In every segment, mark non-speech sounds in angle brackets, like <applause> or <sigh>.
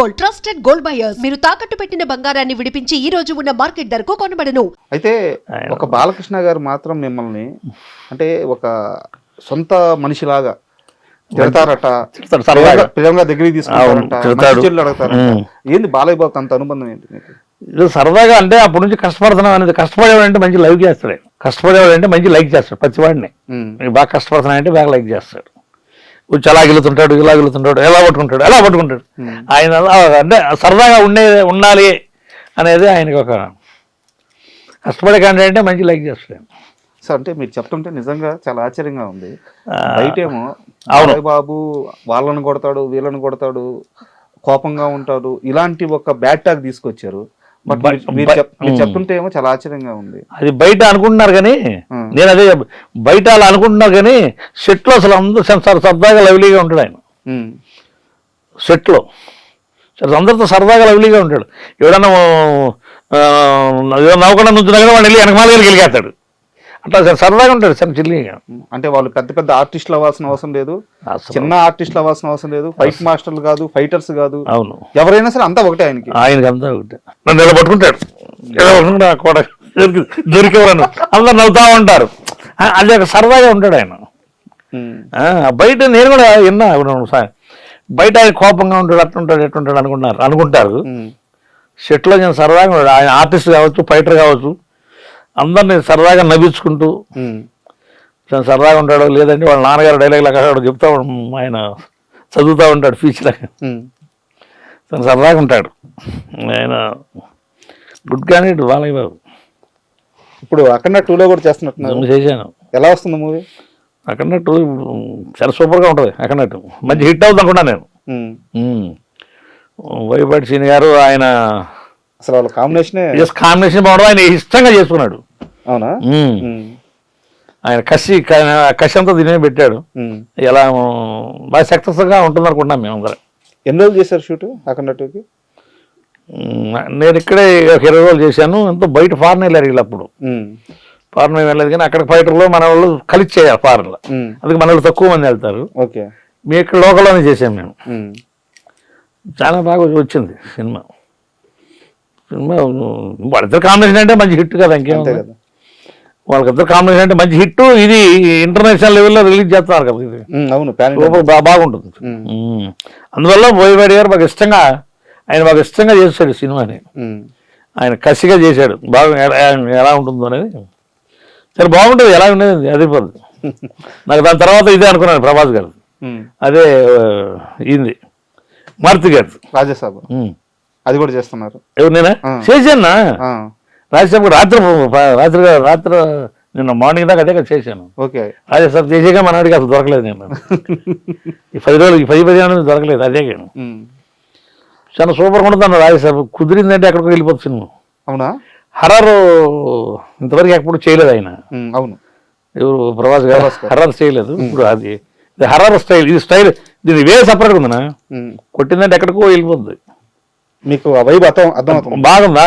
Gold trusted gold buyers మీరు తాకట్టు పెట్టిన బంగారాన్ని విడిపించి ఈ రోజు ఉన్న మార్కెట్ ధరకు కొనబడను. అయితే ఒక బాలకృష్ణ గారు మాత్రం మిమ్మల్ని అంటే ఒక సొంత మనిషిలాగా తిడతారట. ప్రేమగా దగ్గరికి అడగతారట. ఉమ్. ఏంది బాలయ్య అంత అనుబంధం ఏంటి మీకు ఇది సరదాగా అంటే అప్పటి నుంచి కష్టపడుతున్నాం అనేది కష్టపడేవాడంటే మంచి లైక్ చేస్తాడు. కష్టపడేవాడంటే మంచి లైక్ చేస్తాడు ప్రతివాడిని. బాగా కష్టపడుతున్నాయంటే బాగా లైక్ చేస్తాడు. వచ్చి అలా గెలుతుంటాడు ఇలా గెలుతుంటాడు ఎలా పట్టుకుంటాడు ఎలా పట్టుకుంటాడు. ఆయన అలా అంటే సరదాగా ఉండే ఉండాలి అనేది ఆయనకి ఒక కష్టపడే కంటే అంటే మంచి లైక్ చేస్తాడు. ఆయన. సో అంటే మీరు చెప్తుంటే నిజంగా చాలా ఆశ్చర్యంగా ఉంది. బయటేమో బాబు వాళ్ళని కొడతాడు వీళ్ళని కొడతాడు కోపంగా ఉంటాడు ఇలాంటి ఒక బ్యాడ్ టాక్ తీసుకొచ్చారు. బట్ మీరు-. చెప్తుంటే ఏమో చాలా ఆశ్చర్యంగా ఉంది అది బయట అనుకుంటున్నారు కానీ. నేను అదే బయట అలా అనుకుంటున్నారు కానీ సెట్లో అసలు అందరూ సర- సరదాగా లవ్లీగా ఉంటాడు ఆయన. సెట్లో సరే అందరితో సరదాగా లవ్లీగా ఉంటాడు ఎవడన్నా ఆ, ఏదో నవ్వకుండా నుంచున్నా కానీ వాడు వెళ్ళి వెనక మాలగా గెలిగేస్తాడు అట్లా సరే సరదాగా ఉంటాడు సరే చిల్లిగా అంటే వాళ్ళు పెద్ద పెద్ద ఆర్టిస్టులు అవ్వాల్సిన అవసరం లేదు. చిన్న ఆర్టిస్టులు అవ్వాల్సిన అవసరం లేదు. ఫైట్ మాస్టర్లు కాదు ఫైటర్స్ కాదు. అవును. ఎవరైనా సరే అంతా ఒకటే ఆయనకి. ఆయనకి అంతా ఒకటే. నన్ను పట్టుకుంటా కోడ దొరికేవారు అందరు నవ్వుతా ఉంటారు. అది ఒక సరదాగా ఉంటాడు ఆయన. బయట నేను కూడా విన్నా ఇప్పుడు సా- బయట ఆయన కోపంగా ఉంటాడు అట్లుంటాడు ఎట్లుంటాడు అనుకుంటున్నారు అనుకుంటారు. సెట్లో నేను సరదాగా ఉన్నాడు ఆయన ఆర్టిస్ట్ కావచ్చు ఫైటర్ కావచ్చు. అందరిని సరదాగా నవ్వించుకుంటూ సరదాగా ఉంటాడు లేదంటే వాళ్ళ నాన్నగారు డైలాగ్ లాగా చెప్తా ఆయన చదువుతూ ఉంటాడు ఫీచ్ లాగా. ఉమ్. తను సరదాగా ఉంటాడు. ఆయన గుడ్ క్యాండిడేట్ బాలయ్య బాబు. ఇప్పుడు అక్కడ టూలో కూడా చేస్తున్నట్టున్నారు. నేను చేశాను. ఎలా వస్తుంది మూవీ? అక్కడట్టు చాలా సూపర్గా ఉంటుంది అక్కడట్టు మంచి హిట్ అవుతుంది అనుకున్నా నేను. వైపాటి సీని గారు ఆయన అసలు వాళ్ళ కాంబినేషనే జస్ట్ కాంబినేషన్ బాగుండదు ఆయన ఇష్టంగా చేసుకున్నాడు. అవునా. ఆయన కసి కసి అంతా దీని పెట్టాడు. ఎలా బాగా సక్సెస్గా ఉంటుంది అనుకుంటున్నాం మేము అందరం. ఎన్ని రోజులు చేశారు షూట్ అక్కడ టూకి? ఉమ్, నేను ఇక్కడే ఒక ఇరవై రోజులు చేశాను. ఎంతో బయట ఫారెన్ వెళ్ళారు వీళ్ళు అప్పుడు. ఉమ్. ఫారెన్ వెళ్ళలేదు కానీ అక్కడ ఫైటర్లో మన వాళ్ళు కలిసి చేయాలి ఫారెన్లో. అందుకే మన వాళ్ళు తక్కువ మంది వెళ్తారు. ఓకే. మీ ఇక్కడ లోకల్లోనే చేసాం మేము. చాలా బాగా వచ్చింది సినిమా. సినిమా వాళ్ళిద్దరు కాంబినేషన్ అంటే మంచి హిట్ కదా ఇంకేం కదా. వాళ్ళకిద్దరు కాంబినేషన్ అంటే మంచి హిట్. ఇది ఇంటర్నేషనల్ లెవెల్లో రిలీజ్ చేస్తున్నారు కదా ఇది. అవును బాగుంటుంది. అందువల్ల బోయవాడి గారు బాగా ఇష్టంగా ఆయన బాగా ఇష్టంగా చేశాడు సినిమాని. ఆయన కసిగా చేశాడు. బాగా ఎలా- ఉంటుందో అనేది. సరే బాగుంటుంది. ఎలా ఉండేది? అది పోదు. <laughs> నాకు దాని తర్వాత ఇదే అనుకున్నాను ప్రభాస్ గారు. అదే ఈయనది. మారుతి గారు రాజసాబ్ అది కూడా చేస్తున్నారు. ఎవరు నేనా. చేశానా? రాజ్యసభ రాత్రి రాత్రి రాత్రి నిన్న మార్నింగ్ దాకా అదే చేశాను. ఓకే. రాజ్యసభ చేసాక మనవాడికి అసలు దొరకలేదు నేను. <laughs> ఈ పది రోజులు ఈ పది పది అనేది దొరకలేదు అదే కానీ ఉమ్. చాలా సూపర్గా ఉంటుంది రాజ్యసభ. కుదిరిందంటే ఎక్కడికో వెళ్ళిపోతుంది సినిమా అవునా? హర్రర్ ఇంతవరకు ఎప్పుడు చేయలేదు ఆయన. అవును. ఎవరు? ప్రభాస్ గారు. హర్రర్ చేయలేదు. ఇప్పుడు అది హర్రర్ స్టైల్ ఇది స్టైల్ దీని వే సపరేట్గా ఉందనా. కొట్టిందంటే ఎక్కడికో వెళ్ళిపోద్ది. మీకు ఆ వైబ్ అర్థం అర్థమవుతుంది. బాగుందా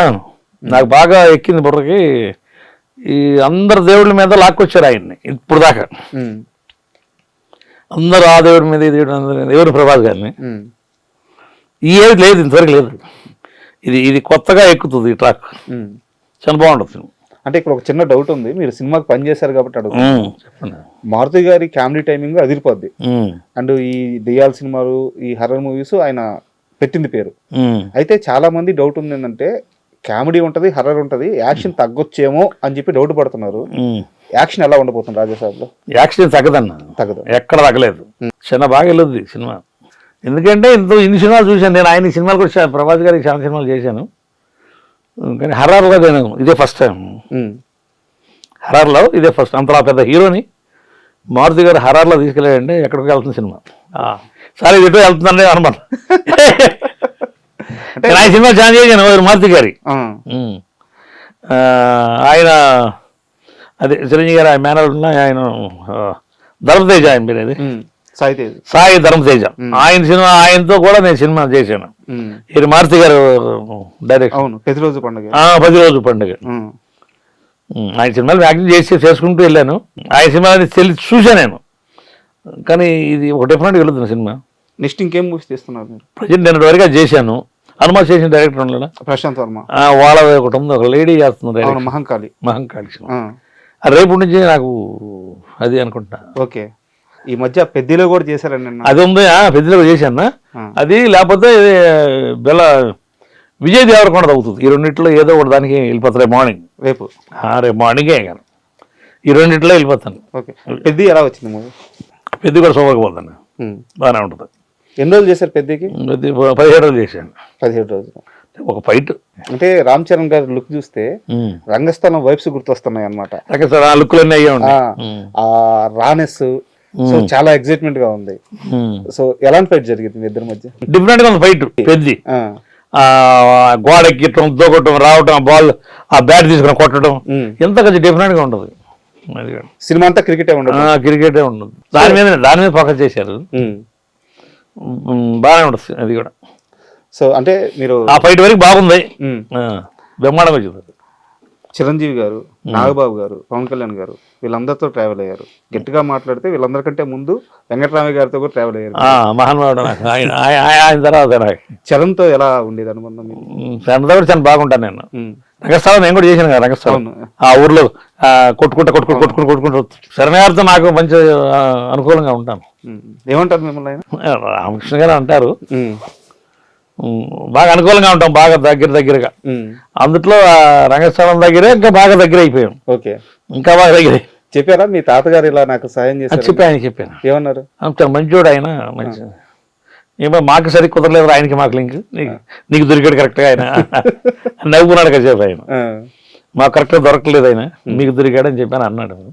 నాకు బాగా ఎక్కింది బుర్రకి. ఈ అందరు దేవుళ్ళ మీద లాక్కొచ్చారు ఆయన్ని ఇప్పుడు దాకా. అందరూ ఆ దేవుడి మీద దేవుడి మీద ఎవరు ప్రభాస్ గారిని. ఈ ఏది లేదు ఇంతవరకు లేదు. ఇది ఇది కొత్తగా ఎక్కుతుంది ఈ ట్రాక్. చాలా బాగుంటుంది అంటే ఇక్కడ ఒక చిన్న డౌట్ ఉంది. మీరు సినిమాకి పని చేశారు కాబట్టి అడుగు మారుతి గారి కామెడీ టైమింగ్ అదిరిపోద్ది. అండ్ ఈ దెయ్యాల సినిమాలు ఈ హర్రర్ మూవీస్ ఆయన పెట్టింది పేరు. అయితే చాలా మంది డౌట్ ఉంది ఏంటంటే కామెడీ ఉంటది హర్రర్ ఉంటది యాక్షన్ తగ్గొచ్చేమో అని చెప్పి డౌట్ పడుతున్నారు. యాక్షన్ ఎలా ఉండబోతుంది రాజాసాబ్లో యాక్షన్ తగ్గదన్న. తగ్గదు. ఎక్కడ తగ్గలేదు. చిన్న బాగా వెళ్ళొద్ది సినిమా. ఎందుకంటే ఇంత ఇన్ని సినిమాలు చూశాను నేను. ఆయన సినిమాలు కూడా ప్రభాస్ గారికి చాలా సినిమాలు చేశాను. కానీ హర్రర్గా నేను ఇదే ఫస్ట్ టైం. హర్రర్లో ఇదే ఫస్ట్ అంతలా పెద్ద హీరోని మారుతి గారు హర్రర్లో తీసుకెళ్ళాడంటే ఎక్కడికి వెళ్తుంది సినిమా? ఆ, సరే ఇటు వెళ్తుందండి అనమాట నేను ఆయన సినిమా చాలా చేశాను మారుతి గారి. ఆయన అదే చిరంజీవి గారు ఆయన మేనర్ ఉన్న ఆయన ధర్మతేజ ఆయన పేరు అది. సాయి తేజ్ సాయి ధర్మతేజ. ఆయన సినిమా ఆయనతో కూడా నేను సినిమా చేశాను. ఇది మారుతి గారు డైరెక్ట్ అవును పండుగ. పది రోజు పండుగ. ఉమ్. ఉమ్, ఆయన సినిమాలు యాక్టింగ్ చేసి చేసుకుంటూ వెళ్ళాను. ఆయన సినిమా తెలిసి చూశాను నేను. కానీ ఇది ఒక డిఫరెంట్ వెళుతున్న సినిమా. నెక్స్ట్ ఇంకేం మూవీస్ తీస్తున్నారు మీరు? ప్రజెంట్ నేను వరకు చేశాను. హనుమాన్ చేసిన డైరెక్టర్ ఉండలేదా ప్రశాంత్ వర్మ. వాళ్ళ ఒకటి ఉంది ఒక లేడీ చేస్తుంది మహంకాళి. మహంకాళి రేపు నుంచి నాకు అది అనుకుంటా. ఓకే. ఈ మధ్య పెద్దలో కూడా చేశారండి అది ఉంది పెద్దలో చేశాను. ఆ. అది లేకపోతే బెల్ల విజయ్ దేవరకొండ అవుతుంది. ఈ రెండిట్లో ఏదో ఒకటి దానికి వెళ్ళిపోతారు రేపు మార్నింగ్ రేపు. ఆ, రేపు మార్నింగే కానీ ఈ రెండిట్లో వెళ్ళిపోతాను. ఓకే. పెద్ద ఎలా వచ్చింది మూవీ? పెద్ద కూడా సోమకపోతాను బాగానే ఉంటుంది. ఎన్ని రోజులు చేశారు పెద్దకి? పెద్ద పదిహేడు రోజులు చేశాను. పదిహేడు రోజులు. ఒక ఫైట్. అంటే రామ్ చరణ్ గారి లుక్ చూస్తే రంగస్థలం వైబ్స్ గుర్తొస్తున్నాయి అనమాట ఆ లుక్లన్నీ అయ్యే ఉన్నాయి. ఆ రానెస్ సో చాలా ఎక్సైట్మెంట్గా ఉంది. సో ఎలాంటి ఫైట్ జరిగింది మీ ఇద్దరి మధ్య? డిఫరెంట్గా ఉంది ఫైట్ పెద్ది. గోడ ఎక్కటం దూకటం రావటం బాల్ ఆ బ్యాట్ తీసుకుని కొట్టడం. ఎంత కొంచెం డిఫరెంట్గా కూడా. సినిమా అంతా క్రికెటే ఉండదు. క్రికెటే ఉండదు. దాని మీద దాని మీద ఫోకస్ చేశారు. బాగానే ఉండదు అది కూడా. సో అంటే మీరు ఆ ఫైట్ వరకు బాగుంది. బ్రహ్మాండంగా వచ్చింది చిరంజీవి గారు నాగబాబు గారు పవన్ కళ్యాణ్ గారు వీళ్ళందరితో ట్రావెల్ అయ్యారు. గట్టిగా మాట్లాడితే వీళ్ళందరికంటే ముందు వెంకటరామయ్య గారితో కూడా ట్రావెల్ అయ్యారు. మహానుభావుడు. ఆయన ఆయన ఆయన తర్వాత నాకు. చరణ్తో ఎలా ఉండేది అనుబంధం ఫ్రెండ్ కూడా చాలా బాగుంటాను నేను. రంగస్థలం నేను కూడా చేశాను కదా రంగస్థలం. ఆ ఊర్లో కొట్టుకుంటా కొట్టుకుంటూ కొట్టుకుంటూ కొట్టుకుంటూ. శరణ్ గారితో నాకు మంచి అనుకూలంగా ఉంటాను. ఏమంటారు మిమ్మల్ని రామకృష్ణ గారు అంటారు. బాగా అనుకూలంగా ఉంటాం బాగా దగ్గర దగ్గరగా. అందుట్లో రంగస్థలం దగ్గరే ఇంకా బాగా దగ్గర అయిపోయాం. ఓకే. ఇంకా బాగా దగ్గర. చెప్పారా? మీ తాతగారు ఇలా నాకు సాయం చేశారు చెప్పి ఆయన చెప్పాను. ఏమన్నారు? అంత మంచోడు ఆయన మంచి ఏమో మాకు సరి కుదరలేదు ఆయనకి మాకు లింక్. నీకు నీకు దొరికాడు కరెక్ట్గా ఆయన. నవ్వుకున్నాడు కదా చెప్పి ఆయన. మాకు కరెక్ట్గా దొరకలేదు ఆయన. మీకు దొరికాడని చెప్పాను అన్నాడు.